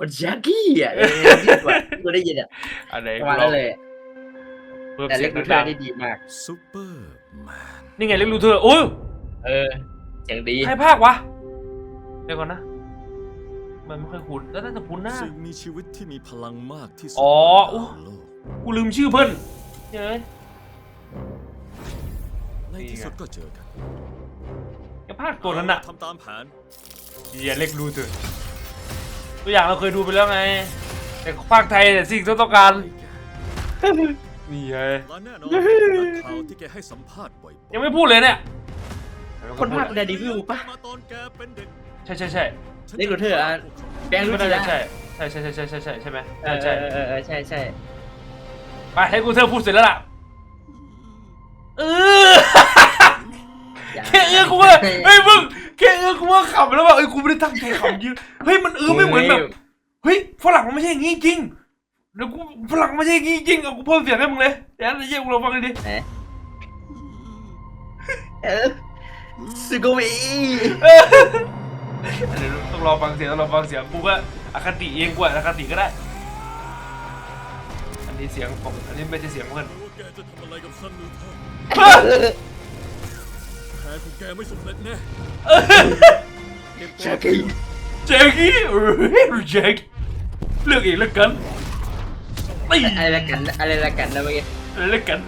มันแจ็คกี้อะเออกูได้ยินอะอะไรประมาณนั้นเลยเพิ่มแต่เสีเล็ยกงดูเธดัองได้ดีมาก ซูเปอร์แมนๆนี่ไงเล็กลูเธอร์โอ้ยเออเสียงดี ใครภาควะเดี๋ยวก่อนนะ มันไม่ค่อยคุ้นแล้วน่าจะคุ้นหน้า สิ่งมีชีวิตที่มีพลังมากที่สุดอ๋อ ในดาวโลก กูลืมชื่อเพิ่นเฮ้ยในที่สุดก็เจอกันแกภาคตัวนั้นน่ะทำตามแผน เฮียเล็กลูเธอร์ ตัวอย่างเราเคยดูไปแล้วไง แต่ภาคไทยแต่สิ่งที่ต้องการนี่ไงยังไม่พูดเลยเนี่ยคนภาคแดดดีวิวปะใช่ใช่ใช่เรียกหนูเถอะอะ แบงรู้ไม่จักใช่ใช่ใช่ใช่ใช่ใช่ใช่ไหมใช่ใช่ใช่ใช่ไปให้กูเธอพูดเสร็จแล้วล่ะเออเฮ้อกูเลยเฮ้ยมึง แค่เออกูว่าขำแล้วว่าเอ้ยกูไม่ได้ตั้งใจขำจริงเฮ้ยมันเออไม่เหมือนแบบเฮ้ยฝรั่งมันไม่ใช่อย่างงี้จริงแล้วกูฝรั่งไม่ใช่อย่างงี้จริงเอากูเพิ่มเสียงให้มึงเลยเดี๋ยวเยี่ยมกูลองฟังเลยดิไหนเออสึโกมิเออเดี๋ยวต้องรอฟังเสียงต้องรอฟังเสียงกูก็อคติเองกูอะอคติก็ได้ อันนี้เสียงของอันนี้ไม่ใช่เสียงเพื่อน นลูเทอร์แผนของแกไม่สำเร็จแน่เก็บตัวแจ็คกี้แจ็คกี้เอ้ยแจ็คเลือกเองแล้วกันตีอะไรละกันอะไรละกันนะเมื่อกี้อะไรแล้วกัน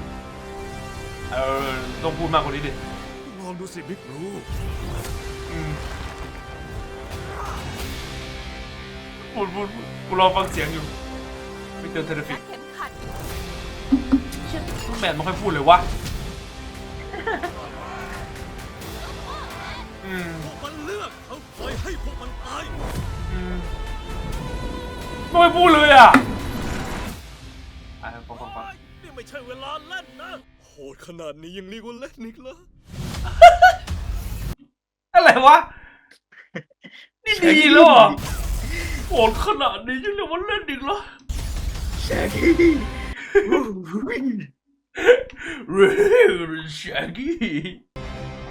เออต้องพูดมากกว่านี้ดิลองดูสิบิ๊กรู้อืมพูดพูดพูดกูรอฟังเสียงอยู่ไม่เจอเทเลฟิกเข็มขัดเชี่ยทุกแมนไม่ค่อยพูดเลยวะ พวกมันเลือกเขาปล่อยให้พวกมันตายอืมไม่ค่อยพูดเลยอะอะฟังฟังฟังนี่ไม่ใช่เวลาเล่นนะ โหดขนาดนี้ยังเรียกว่าเล่นอีกเหรออะไรวะ นี่ดีแล้วเหรอโหดขนาดนี้ยังเรียกว่าเล่นอีกเหรอแจ็คกี้เรลชากี้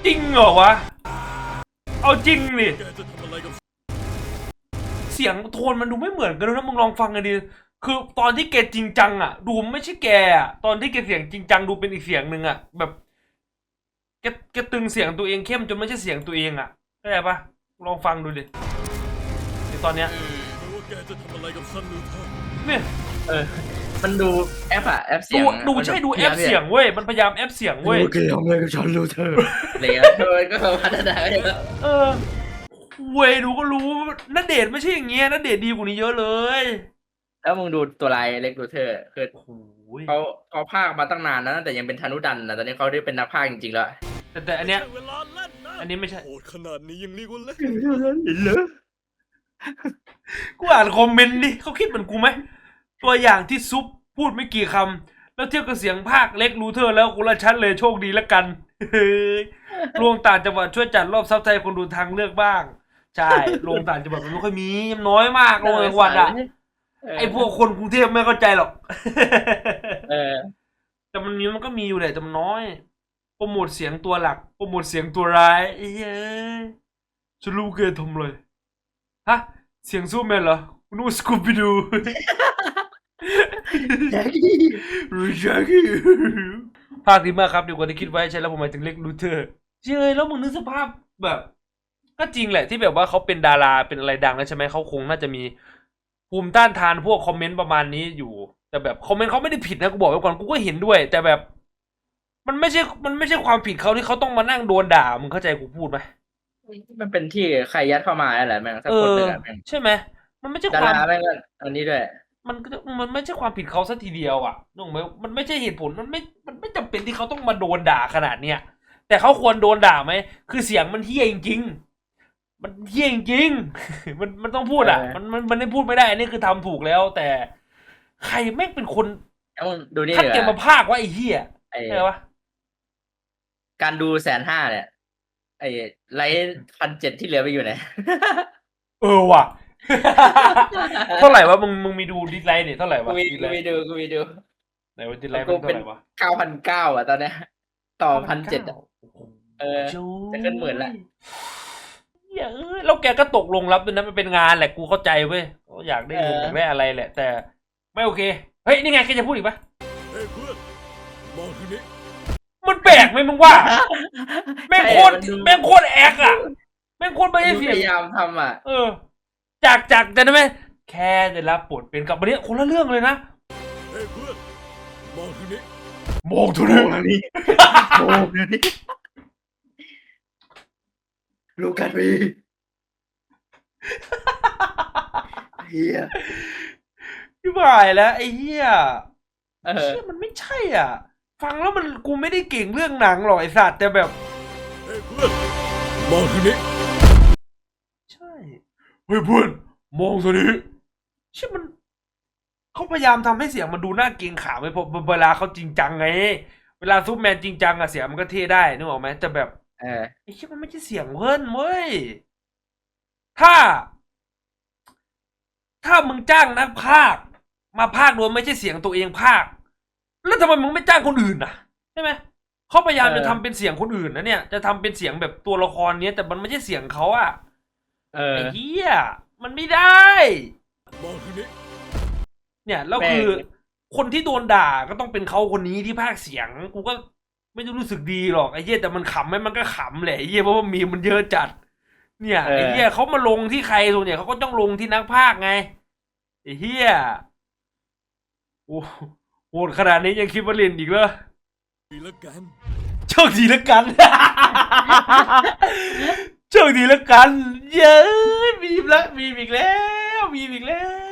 จริงเหรอวะ เอาจริงนี่เสียงโทนมันดูไม่เหมือนกันนะมึงลองฟังกันดิคือตอนที่แกจริงจังอะ ดูไม่ใช่แกอะตอนที่แกเสียงจริงจังดูเป็นอีกเสียงหนึ่งอะ แบบแกแกตึงเสียงตัวเองเข้มจนไม่ใช่เสียงตัวเองอะเข้าใจปะลองฟังดูดิในตอนเนี้ย แกจะทำอะไรกับซันลูเทอร์เนี่ยเออ มันดูแอปอะแอปเสีดูยงดูใช่ดูแอปเสียงเว้ยมันพยายามแอปเสียงเว้ยโอเคทำอะไรกับฉันลูเธออะไรเงี้ยเออก็พัฒนาไปเยอะเออเว้ยดูก็รู้นัดเดทไม่ใช่อย่างเงี้ยนัดเดทดีกว่านี้เยอะเลย แล้วมึงดูตัวลายเล็กดูเธอคือโอ้โหเขาเขาพากย์มาตั้งนานนะแต่ยังเป็นธนุดันนะตอนนี้เขาได้เป็นนักพากย์จริงๆแล้วแต่แต่อันเนี้ยไม่ใช่เวลาเล่นนะอันนี้ไม่ใช่โหดขนาดนี้ยังเรียกว่าเล่นเหรอ กูอ่านคอมเมนต์ดิเขาคิดเหมือนกูไหม ตัวอย่างที่ซุปพูดไม่กี่คำ แล้วเทียบกับเสียงภาคเล็กรูเทอร์แล้วกูละชัดเลยโชคดีแล้วกันเฮ้ยลวงต่างจังหวัดช่วยจัดรอบซับไทยคนดูทางเลือกบ้าง ใช่ลวงต่างจังหวัดมันไม่ค่อยมีมันน้อยมากลวงต่างจังหวัดอะไอพวกคนกรุงเทพไม่เข้าใจหรอก เออ แต่มันมีมันก็มีอยู่แหละแต่มันน้อยโปรโมทเสียงตัวหลักโปรโมทเสียงตัวร้ายไอ้เฮ้ยฉันรู้เกทำเลย ฮะเสียงซูเปอร์แมนเหรอคุณนึกว่าสกูบิดูแจ็คกี้รู้จักภาคดีมากครับดีกว่าที่คิดไว้ใช่แล้วผมหมายถึงเล็กลูเทอร์เชื่อแล้วมึงนึกสภาพแบบ ก็จริงแหละที่แบบว่าเขาเป็นดาราเป็นอะไรดังแล้วใช่ไหมเขาคงน่าจะมีภูมิต้านทานพวกคอมเมนต์ประมาณนี้อยู่ แต่แบบคอมเมนต์เขาไม่ได้ผิดนะกูบอกไว้ก่อนกูก็เห็นด้วย แต่แบบ มันไม่ใช่มันไม่ใช่ความผิดเขาที่เขาต้องมานั่งโดนด่ามึงเข้าใจกูพูดไหม มันเป็นที่ใครยัดเข้ามาอะไรแม่งสักเอคนอหนึ่งอะแม่งใช่ไหมมันไม่ใช่ดาความราแม่งก็อันนี้ด้วยมันก็มันไม่ใช่ความผิดเขาสัทีเดียวอะนึกออกไหมมันไม่ใช่เหตุผลมันไม่มันไม่จำเป็นที่เขาต้องมาโดนด่าขนาดเนี้ยแต่เขาควรโดนด่าไหมคือเสียงมันเฮี้ยจริงๆมันเฮี้ยจริงๆมันมันต้องพูดอะเออมันมันมันไม่พูดไม่ได้อันนี้คือทำถูกแล้ว แต่ใครแม่งเป็นคนแล้วมึงดูนี่คัดเดี๋ยวเกมมาพากว่าไอ้เฮี้ยไอ้ใช่ปะการดูแสนห้าเนี่ย ไอ้ไลท์พันเจ็ดที่เหลือไปอยู่ไหน เออว่ะ เท่าไหร่วะมึงมึงมีดูดิสไลน์เนี่ยเท่าไหร่กูวะมีดิสกูไลมีน์ดูกูมีดู ไหนว่าดิสไลน์กูมันเท่าเป็นไหร่วะเก้าพันเก้าอะตอนเนี้ย ต่อพันเจ็ดอะโอ้โหเออจะขึ้นหมื่นละ เหี้ยเอ้ยแล้วแกก็ตกลงรับด้วยนะมันเป็นงานแหละกูเข้าใจเว้ยอยากได้เงินเอออ อยากได้อะไรแหละ แต่ไม่โอเค เฮ้ย นี่ไงแกจะพูดอีกปะเฮ้ยเพื่อนมองทางนี้มันแป ลกไหมมึงว่าแม่งโคตรใช่มันดูแม่งโคตรแอกอะแม่งโคตรไม่ดูได้พเสียงยายามทำอะ เออ จากจากจะได้ไหมแค่ได้รับบทเป็นกับวันนี้คนละเรื่องเลยนะเฮ้ยเพื่อนมองทางนี้มองทุเรศนี่โอ้นี่ลูกกันพีเฮียพี่บ่ายแล้วไอ้เหี้ยเออเชี่ยมันไม่ใช่อะ ฟังแล้วมันกูไม่ได้เก่งเรื่องหนังหรอกไอ้สัตว์แต่แบบเฮ้ยเพื่อนมองทางนี้ใช่เฮ้ยเพื่อนมองตัวนี้เชี่ยมันเขาพยายามทำให้เสียงมันดูน่าเกรงขามไปพอเวลาเขาจริงจังไง เวลาซูปแมนจริงจังอะเสียงมันก็เท่ได้นึกออกไหมแต่แบบเออไอ้เชี่ยมันไม่ใช่เสียงเพิ่นเว้ยถ้า ถ้ามึงจ้างนักพากย์มาพากย์โดยไม่ใช่เสียงตัวเองพากย์ แล้วทำไมมึงไม่จ้างคนอื่นน่ะใช่ไหมเขาพยายามเออจะทำเป็นเสียงคนอื่นนะเนี่ย จะทำเป็นเสียงแบบตัวละครเนี้ย แต่มันไม่ใช่เสียงเขาอะเออ ไอ้เหี้ยมันไม่ได้มองทางนี้เนี่ยแล้วแปลกคือคนที่โดนด่าก็ต้องเป็นเขาคนนี้ที่พากย์เสียง กูก็ไม่ได้รู้สึกดีหรอกไอ้เหี้ยแต่มันขำไหมมันก็ขำแหละไอ้เหี้ยเพราะว่ามีมันเยอะจัด เนี่ยเออไอ้เหี้ยเขามาลงที่ใครส่วนใหญ่เขาก็ต้องลงที่นักพากย์ไงไอ้เหี้ยโอ้ โหดขนาดนี้ยังคิดว่าเล่นอีกเหรอดีแล้วกันโชคดีแล้วกัน โชคดีแล้วกัน เย้ยมีมแล้วมีมอีกแล้วมีมอีกแล้ว